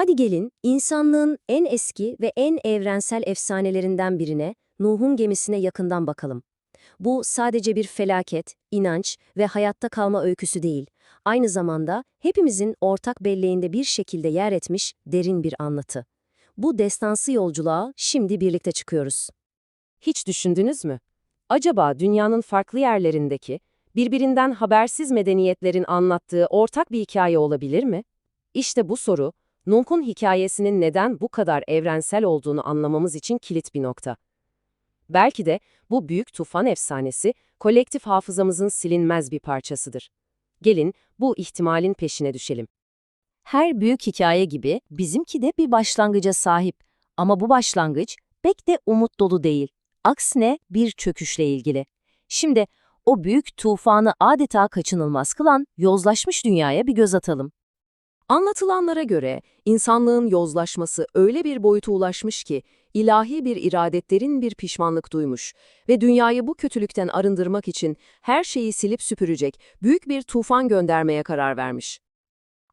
Hadi gelin insanlığın en eski ve en evrensel efsanelerinden birine, Nuh'un gemisine yakından bakalım. Bu sadece bir felaket, inanç ve hayatta kalma öyküsü değil. Aynı zamanda hepimizin ortak belleğinde bir şekilde yer etmiş derin bir anlatı. Bu destansı yolculuğa şimdi birlikte çıkıyoruz. Hiç düşündünüz mü? Acaba dünyanın farklı yerlerindeki, birbirinden habersiz medeniyetlerin anlattığı ortak bir hikaye olabilir mi? İşte bu soru, Nuh'un hikayesinin neden bu kadar evrensel olduğunu anlamamız için kilit bir nokta. Belki de bu büyük tufan efsanesi, kolektif hafızamızın silinmez bir parçasıdır. Gelin bu ihtimalin peşine düşelim. Her büyük hikaye gibi bizimki de bir başlangıca sahip. Ama bu başlangıç pek de umut dolu değil. Aksine bir çöküşle ilgili. Şimdi o büyük tufanı adeta kaçınılmaz kılan yozlaşmış dünyaya bir göz atalım. Anlatılanlara göre insanlığın yozlaşması öyle bir boyuta ulaşmış ki ilahi bir iradetlerin bir pişmanlık duymuş ve dünyayı bu kötülükten arındırmak için her şeyi silip süpürecek büyük bir tufan göndermeye karar vermiş.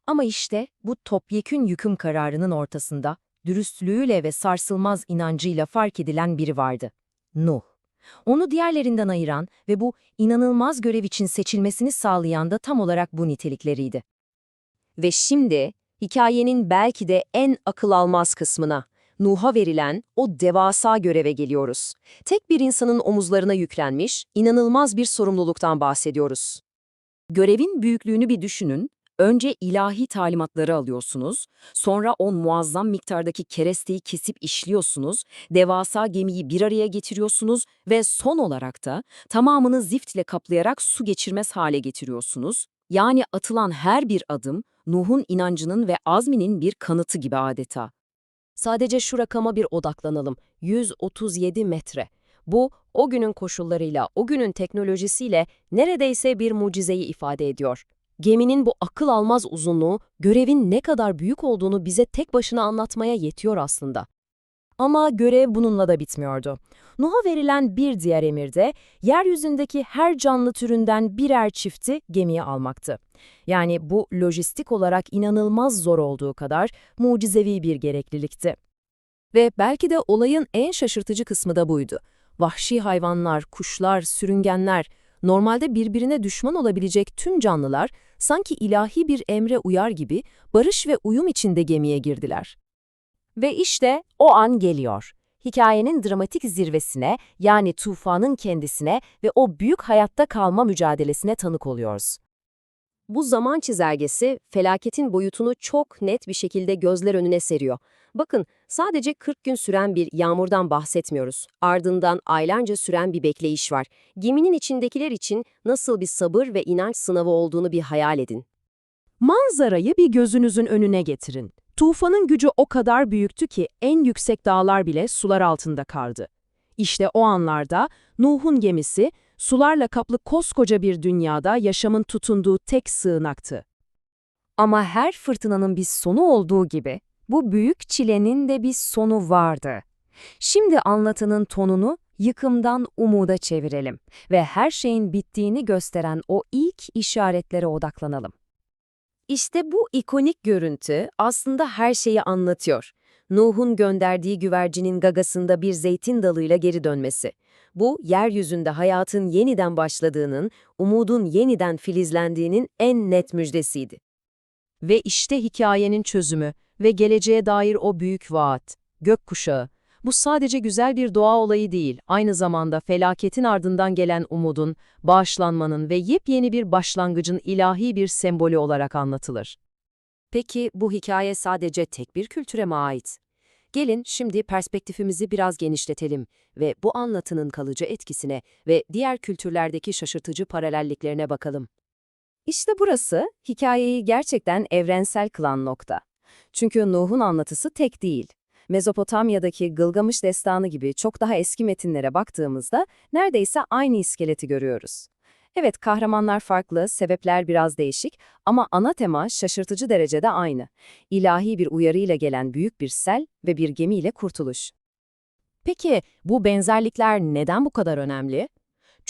Ama işte bu topyekün yıkım kararının ortasında dürüstlüğüyle ve sarsılmaz inancıyla fark edilen biri vardı. Nuh. Onu diğerlerinden ayıran ve bu inanılmaz görev için seçilmesini sağlayan da tam olarak bu nitelikleriydi. Ve şimdi hikayenin belki de en akıl almaz kısmına, Nuh'a verilen o devasa göreve geliyoruz. Tek bir insanın omuzlarına yüklenmiş, inanılmaz bir sorumluluktan bahsediyoruz. Görevin büyüklüğünü bir düşünün. Önce ilahi talimatları alıyorsunuz, sonra o muazzam miktardaki keresteyi kesip işliyorsunuz, devasa gemiyi bir araya getiriyorsunuz ve son olarak da tamamını ziftle kaplayarak su geçirmez hale getiriyorsunuz. Yani atılan her bir adım, Nuh'un inancının ve azminin bir kanıtı gibi adeta. Sadece şu rakama bir odaklanalım. 137 metre. Bu, o günün koşullarıyla, o günün teknolojisiyle neredeyse bir mucizeyi ifade ediyor. Geminin bu akıl almaz uzunluğu, görevin ne kadar büyük olduğunu bize tek başına anlatmaya yetiyor aslında. Ama görev bununla da bitmiyordu. Nuh'a verilen bir diğer emir de, yeryüzündeki her canlı türünden birer çifti gemiye almaktı. Yani bu lojistik olarak inanılmaz zor olduğu kadar mucizevi bir gereklilikti. Ve belki de olayın en şaşırtıcı kısmı da buydu. Vahşi hayvanlar, kuşlar, sürüngenler, normalde birbirine düşman olabilecek tüm canlılar sanki ilahi bir emre uyar gibi barış ve uyum içinde gemiye girdiler. Ve işte o an geliyor. Hikayenin dramatik zirvesine yani tufanın kendisine ve o büyük hayatta kalma mücadelesine tanık oluyoruz. Bu zaman çizelgesi felaketin boyutunu çok net bir şekilde gözler önüne seriyor. Bakın sadece 40 gün süren bir yağmurdan bahsetmiyoruz. Ardından aylarca süren bir bekleyiş var. Geminin içindekiler için nasıl bir sabır ve inanç sınavı olduğunu bir hayal edin. Manzarayı bir gözünüzün önüne getirin. Tufanın gücü o kadar büyüktü ki en yüksek dağlar bile sular altında kaldı. İşte o anlarda Nuh'un gemisi sularla kaplı koskoca bir dünyada yaşamın tutunduğu tek sığınaktı. Ama her fırtınanın bir sonu olduğu gibi bu büyük çilenin de bir sonu vardı. Şimdi anlatının tonunu yıkımdan umuda çevirelim ve her şeyin bittiğini gösteren o ilk işaretlere odaklanalım. İşte bu ikonik görüntü aslında her şeyi anlatıyor. Nuh'un gönderdiği güvercinin gagasında bir zeytin dalıyla geri dönmesi. Bu, yeryüzünde hayatın yeniden başladığının, umudun yeniden filizlendiğinin en net müjdesiydi. Ve işte hikayenin çözümü ve geleceğe dair o büyük vaat, gökkuşağı. Bu sadece güzel bir doğa olayı değil, aynı zamanda felaketin ardından gelen umudun, bağışlanmanın ve yepyeni bir başlangıcın ilahi bir sembolü olarak anlatılır. Peki bu hikaye sadece tek bir kültüre mi ait? Gelin şimdi perspektifimizi biraz genişletelim ve bu anlatının kalıcı etkisine ve diğer kültürlerdeki şaşırtıcı paralelliklerine bakalım. İşte burası hikayeyi gerçekten evrensel kılan nokta. Çünkü Nuh'un anlatısı tek değil. Mezopotamya'daki Gılgamış destanı gibi çok daha eski metinlere baktığımızda neredeyse aynı iskeleti görüyoruz. Evet, kahramanlar farklı, sebepler biraz değişik ama ana tema şaşırtıcı derecede aynı. İlahi bir uyarıyla gelen büyük bir sel ve bir gemiyle kurtuluş. Peki bu benzerlikler neden bu kadar önemli?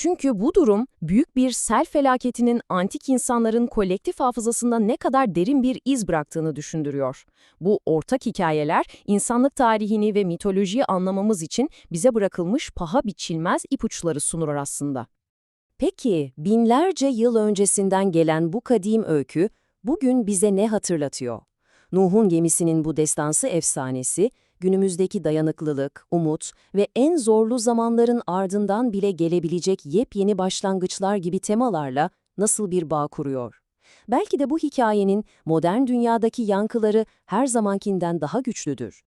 Çünkü bu durum büyük bir sel felaketinin antik insanların kolektif hafızasında ne kadar derin bir iz bıraktığını düşündürüyor. Bu ortak hikayeler insanlık tarihini ve mitolojiyi anlamamız için bize bırakılmış paha biçilmez ipuçları sunur aslında. Peki, binlerce yıl öncesinden gelen bu kadim öykü bugün bize ne hatırlatıyor? Nuh'un gemisinin bu destansı efsanesi, günümüzdeki dayanıklılık, umut ve en zorlu zamanların ardından bile gelebilecek yepyeni başlangıçlar gibi temalarla nasıl bir bağ kuruyor? Belki de bu hikayenin modern dünyadaki yankıları her zamankinden daha güçlüdür.